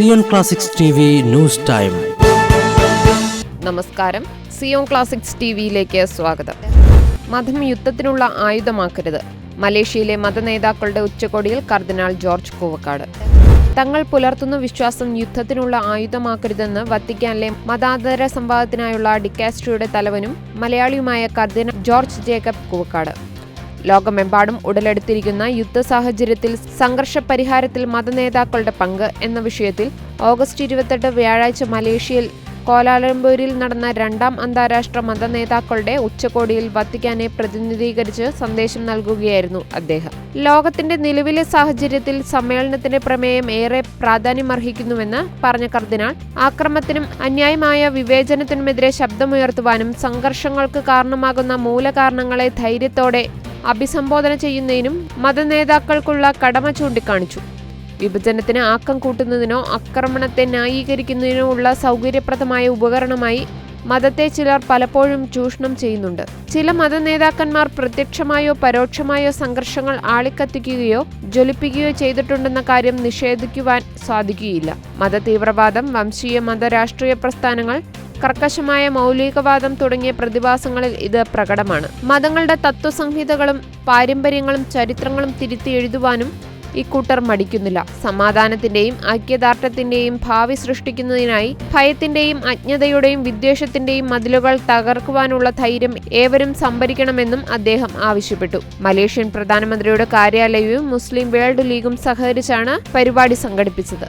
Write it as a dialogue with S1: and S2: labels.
S1: Zion Classics news time.
S2: നമസ്കാരം. Zion Classics T വിയിലേക്ക് സ്വാഗതം. മതം യുദ്ധത്തിനുള്ള ആയുധമാക്കരുത്. മലേഷ്യയിലെ മതനേതാക്കളുടെ ഉച്ചകോടിയിൽ കർദിനാൾ ജോർജ് കൂവക്കാട്. തങ്ങൾ പുലർത്തുന്ന വിശ്വാസം യുദ്ധത്തിനുള്ള ആയുധമാക്കരുതെന്ന് വത്തിക്കാനിലെ മതാന്തര സംവാദത്തിനായുള്ള ഡിക്കാസ്ട്രിയുടെ തലവനും മലയാളിയുമായ കർദിനാൾ ജോർജ് ജേക്കബ് കൂവക്കാട്. ലോകമെമ്പാടും ഉടലെടുത്തിരിക്കുന്ന യുദ്ധ സാഹചര്യത്തിൽ സംഘർഷ പരിഹാരത്തിൽ മതനേതാക്കളുടെ പങ്ക് എന്ന വിഷയത്തിൽ ഓഗസ്റ്റ് ഇരുപത്തെട്ട് വ്യാഴാഴ്ച മലേഷ്യയിൽ കോലാലംപൂരിൽ നടന്ന രണ്ടാം അന്താരാഷ്ട്ര മതനേതാക്കളുടെ ഉച്ചകോടിയിൽ വത്തിക്കാനെ പ്രതിനിധീകരിച്ച് സന്ദേശം നൽകുകയായിരുന്നു അദ്ദേഹം. ലോകത്തിന്റെ നിലവിലെ സാഹചര്യത്തിൽ സമ്മേളനത്തിന്റെ പ്രമേയം ഏറെ പ്രാധാന്യമർഹിക്കുന്നുവെന്ന് പറഞ്ഞ കർദിനാൾ ആക്രമത്തിനും അന്യായമായ വിവേചനത്തിനുമെതിരെ ശബ്ദമുയർത്തുവാനും സംഘർഷങ്ങൾക്ക് കാരണമാകുന്ന മൂലകാരണങ്ങളെ ധൈര്യത്തോടെ അഭിസംബോധന ചെയ്യുന്നതിനും മതനേതാക്കൾക്കുള്ള കടമ ചൂണ്ടിക്കാണിച്ചു. വിഭജനത്തിന് ആക്കം കൂട്ടുന്നതിനോ ആക്രമണത്തെ ന്യായീകരിക്കുന്നതിനോ ഉള്ള സൗകര്യപ്രദമായ ഉപകരണമായി മതത്തെ ചിലർ പലപ്പോഴും ചൂഷണം ചെയ്യുന്നുണ്ട്. ചില മതനേതാക്കന്മാർ പ്രത്യക്ഷമായോ പരോക്ഷമായോ സംഘർഷങ്ങൾ ആളിക്കത്തിക്കുകയോ ജ്വലിപ്പിക്കുകയോ ചെയ്തിട്ടുണ്ടെന്ന കാര്യം നിഷേധിക്കുവാൻ സാധിക്കുകയില്ല. മതതീവ്രവാദം വംശീയ മത രാഷ്ട്രീയ പ്രസ്ഥാനങ്ങൾ കർക്കശമായ മൗലികവാദം തുടങ്ങിയ പ്രതിഭാസങ്ങളിൽ ഇത് പ്രകടമാണ്. മതങ്ങളുടെ തത്വസംഹിതകളും പാരമ്പര്യങ്ങളും ചരിത്രങ്ങളും തിരുത്തി എഴുതുവാനും ഇക്കൂട്ടർ മടിക്കുന്നില്ല. സമാധാനത്തിന്റെയും ഐക്യദാർഢ്യത്തിന്റെയും ഭാവി സൃഷ്ടിക്കുന്നതിനായി ഭയത്തിന്റെയും അജ്ഞതയുടെയും വിദ്വേഷത്തിന്റെയും മതിലുകൾ തകർക്കുവാനുള്ള ധൈര്യം ഏവരും സംഭരിക്കണമെന്നും അദ്ദേഹം ആവശ്യപ്പെട്ടു. മലേഷ്യൻ പ്രധാനമന്ത്രിയുടെ കാര്യാലയവും മുസ്ലിം വേൾഡ് ലീഗും സഹകരിച്ചാണ് പരിപാടി സംഘടിപ്പിച്ചത്.